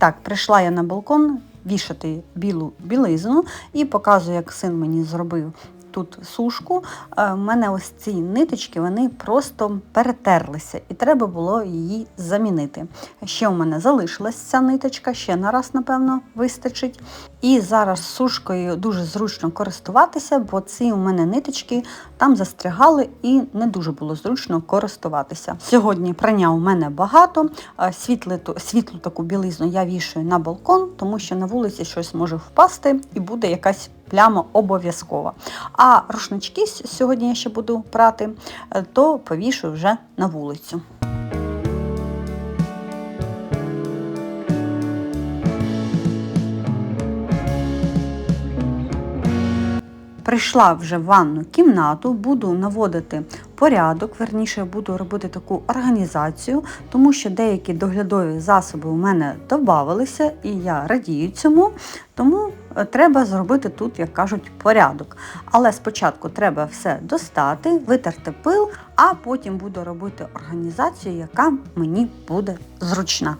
так, прийшла я на балкон вішати білу білизну і показую, як син мені зробив. Тут сушку, Е, в мене ось ці ниточки вони просто перетерлися, і треба було її замінити. Ще у мене залишилась ця ниточка, ще на раз, напевно, вистачить. І зараз сушкою дуже зручно користуватися, бо ці у мене ниточки там застрягали і не дуже було зручно користуватися. Сьогодні прання у мене багато. Е, Світле, світлу таку білизну я вішаю на балкон, тому що на вулиці щось може впасти і буде якась пляма обов'язкова. А рушнички сьогодні я ще буду прати, е, то повішу вже на вулицю. Прийшла вже в ванну кімнату, буду наводити порядок, верніше буду робити таку організацію, тому що деякі доглядові засоби у мене додавалися, і я радію цьому. Тому треба зробити тут, як кажуть, порядок. Але спочатку треба все достати, витерти пил, а потім буду робити організацію, яка мені буде зручна.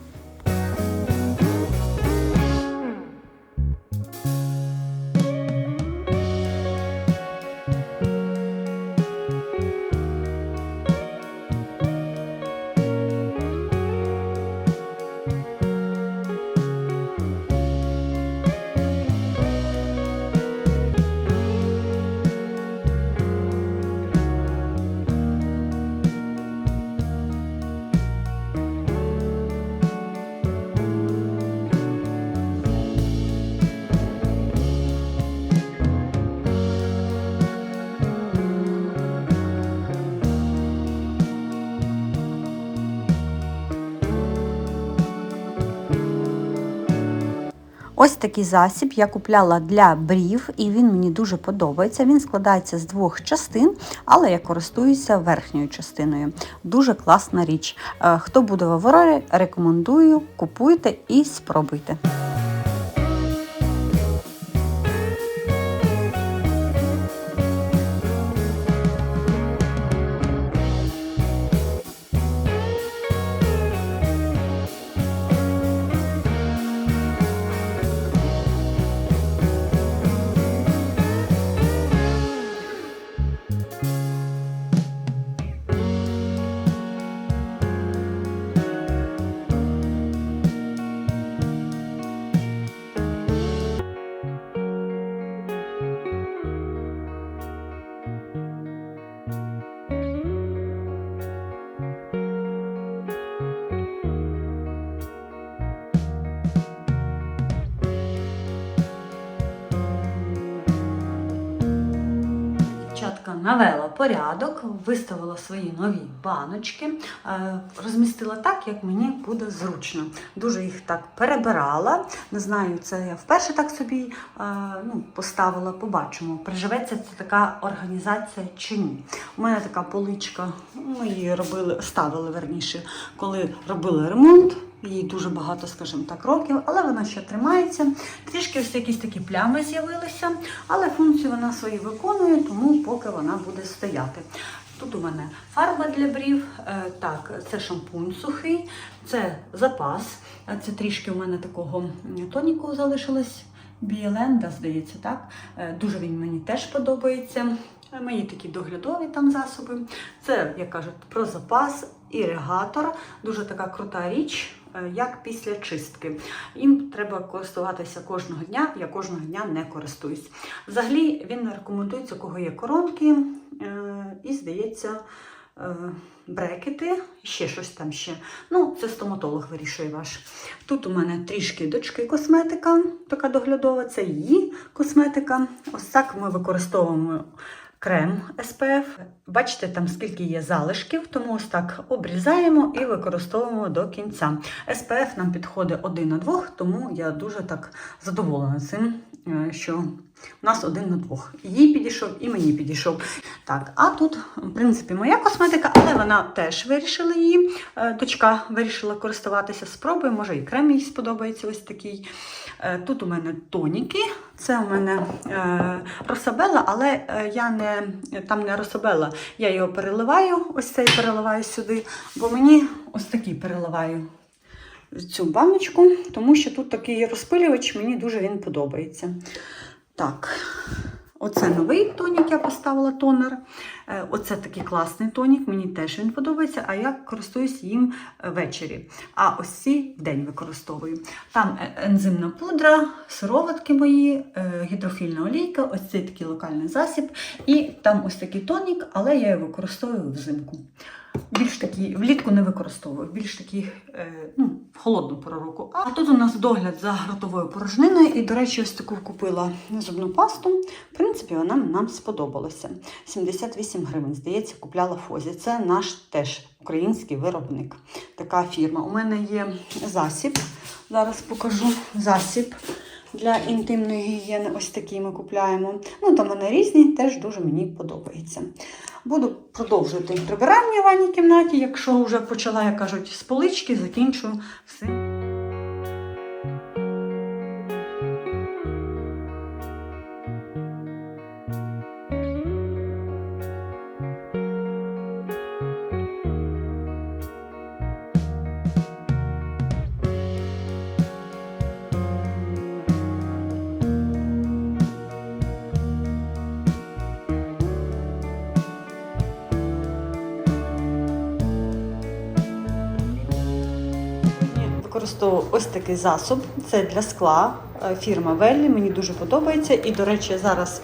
Ось такий засіб я купляла для брів, і він мені дуже подобається. Він складається з двох частин, але я користуюся верхньою частиною. Дуже класна річ. Е, Хто буде в Аврорі, рекомендую, купуйте і спробуйте. Навела порядок, виставила свої нові баночки, е, розмістила так, як мені буде зручно. Дуже їх так перебирала. Не знаю, це я вперше так собі е, ну, поставила, побачимо, приживеться це така організація чи ні. У мене така поличка, ми її робили, ставили верніше, коли робили ремонт. Їй дуже багато, скажімо так, років, але вона ще тримається. Трішки ось якісь такі плями з'явилися, але функцію вона свої виконує, тому поки вона буде стояти. Тут у мене фарба для брів, е, так, це шампунь сухий, це запас. Е, Це трішки у мене такого тоніку залишилось. Біеленда, здається, так. Е, Дуже він мені теж подобається. Мої такі доглядові там засоби. Це, як кажуть, про запас, іригатор. Дуже така крута річ, як після чистки. Їм треба користуватися кожного дня. Я кожного дня не користуюсь. Взагалі він рекомендується, кого є коронки, е, і здається. е, Брекети, ще щось там ще. Ну, це стоматолог вирішує ваш. Тут у мене трішки дочки косметика, така доглядова, це її косметика. Ось так ми використовуємо крем SPF. Бачите, там скільки є залишків, тому ось так обрізаємо і використовуємо до кінця. SPF нам підходить один на двох, тому я дуже так задоволена цим, е, що у нас один на двох. Їй підійшов і мені підійшов. Так, а тут, в принципі, моя косметика, але вона теж вирішила її. е, Дочка вирішила користуватися спробою, може і крем їй сподобається ось такий. Е, Тут у мене тоніки, це у мене е, росабела, але е, я не, там не росабела, я його переливаю, ось цей переливаю сюди, бо мені ось такий переливаю. цю баночку, тому що тут такий розпилювач, мені дуже він подобається. Так, оце новий тонік, я поставила тонер. Е, Оце такий класний тонік, мені теж він подобається, а я користуюсь їм е, ввечері. А ось ці день використовую. Там е, ензимна пудра, сироватки мої, гідрофільна олійка, ось цей такий локальний засіб. І там ось такий тонік, але я його використовую взимку. Більш такі, влітку не використовую, більш такі е, ну, в холодну пору року. А тут у нас догляд за ротовою порожниною. І, до речі, ось таку купила зубну пасту. В принципі, вона нам сподобалася. 78 гривень, здається, купляла Фозі. Це наш теж український виробник. Така фірма. У мене є засіб. Зараз покажу засіб. Для інтимної гігієни ось такі ми купляємо. Ну, там вони різні, теж дуже мені подобається. Буду продовжувати прибирання в ванній кімнаті. Якщо вже почала, як кажуть, з полички, закінчу все. Використовую ось такий засоб. Це для скла. е, Фірма Веллі. Мені дуже подобається. І, до речі, зараз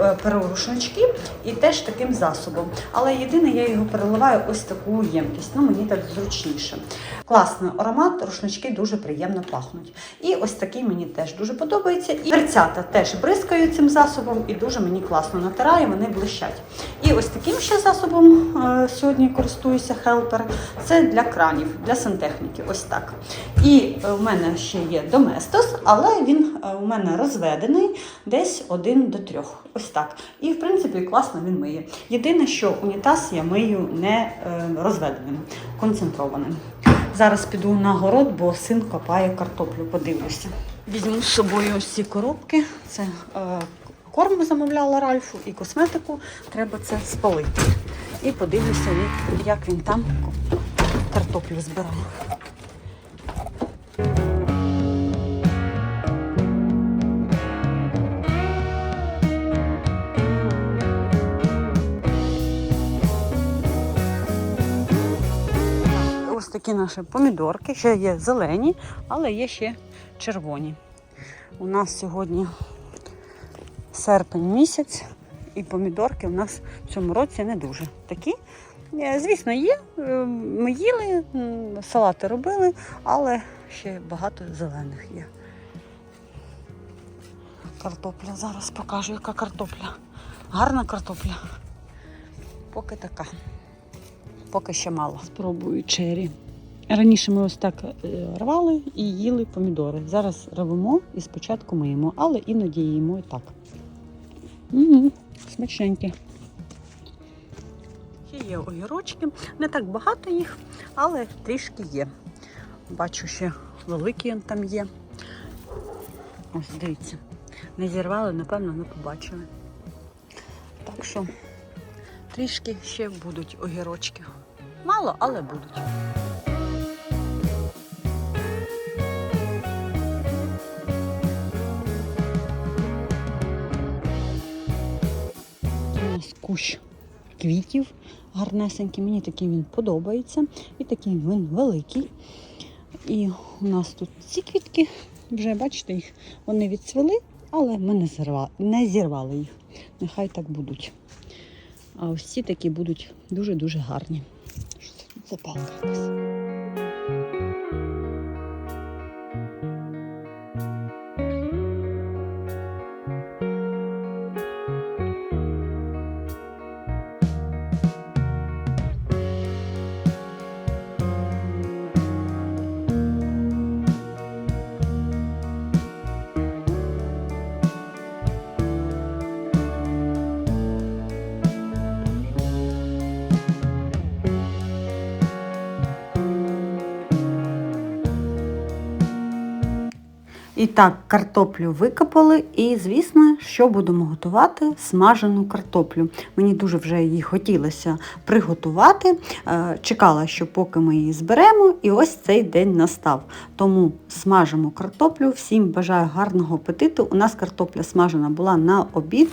е, перу рушнички і теж таким засобом. Але єдине, я його переливаю ось таку ємкість. Ну, мені так зручніше. Класний аромат, рушнички дуже приємно пахнуть. І ось такий мені теж дуже подобається. І перцята теж бризкаю цим засобом і дуже мені класно натирає, вони блищать. І ось таким ще засобом е, сьогодні користуюся хелпер. Це для кранів, для сантехніки. Ось так. І е, в мене ще є доместос, але він у мене розведений десь один до трьох. Ось так. І в принципі класно він миє. Єдине, що унітаз я мию не е, розведеним, концентрованим. Зараз піду на город, бо син копає картоплю, подивлюся. Візьму з собою ось ці коробки. Це е, корм замовляла Ральфу і косметику. Треба це спалити. І подивлюся, як він там картоплю збирає. Такі наші помідорки, ще є зелені, але є ще червоні. У нас сьогодні серпень місяць, і помідорки у нас в цьому році не дуже такі. Е, Звісно, є. Е, Ми їли, салати робили, але ще багато зелених є. Картопля. Зараз покажу, яка картопля. Гарна картопля. Поки така. Поки ще мало. Спробую чері. Раніше ми ось так е, рвали і їли помідори. Зараз рвемо і спочатку миємо, але іноді їмо і так. Угу, смачненькі. Ще є огірочки. Не так багато їх, але трішки є. Бачу, ще великі он там є. Ось дивіться. Не зірвали, напевно, не побачили. Так що трішки ще будуть огірочки. Мало, але будуть. Кущ квітів гарнесенький. Мені такий він подобається. І такий він великий. І у нас тут ці квітки, вже бачите, їх вони відцвели, але ми не зірвали, не зірвали їх. Нехай так будуть. А ось ці такі будуть дуже-дуже гарні. Що це тут за якась? І так, картоплю викопали, і звісно, що будемо готувати смажену картоплю. Мені дуже вже її хотілося приготувати. Е, Чекала, що поки ми її зберемо, і ось цей день настав. Тому смажимо картоплю. Всім бажаю гарного апетиту. У нас картопля смажена була на обід.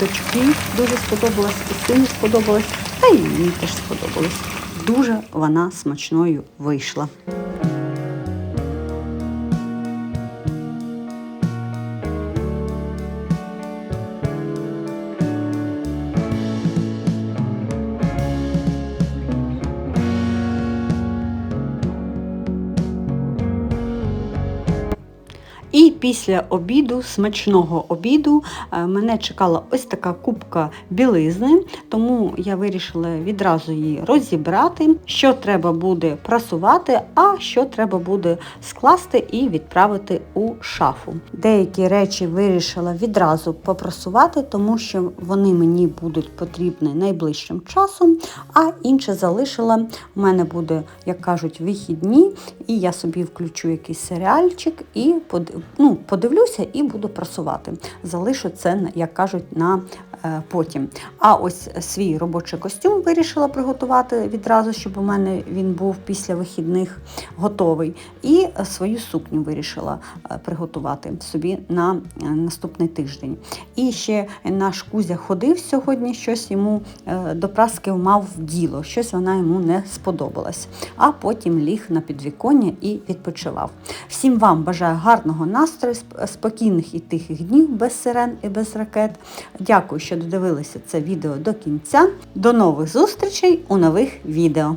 Дочки дуже сподобалась, і сину сподобалось, та й мені теж сподобалось. Дуже вона смачною вийшла. І після обіду, смачного обіду, е, мене чекала ось така кубка білизни, тому я вирішила відразу її розібрати, що треба буде прасувати, а що треба буде скласти і відправити у шафу. Деякі речі вирішила відразу попрасувати, тому що вони мені будуть потрібні найближчим часом, а інше залишила. У мене буде, як кажуть, вихідні, і я собі включу якийсь серіальчик і ну, подивлюся і буду прасувати. Залишу це, як кажуть, на потім. А ось свій робочий костюм вирішила приготувати відразу, щоб у мене він був після вихідних готовий. І е, свою сукню вирішила е, приготувати собі на е, наступний тиждень. І ще наш Кузя ходив сьогодні, щось йому е, до праски мав в діло, щось вона йому не сподобалась. А потім ліг на підвіконня і відпочивав. Всім вам бажаю гарного настрою, спокійних і тихих днів без сирен і без ракет. Дякую, що додивилися це відео до кінця. До нових зустрічей у нових відео.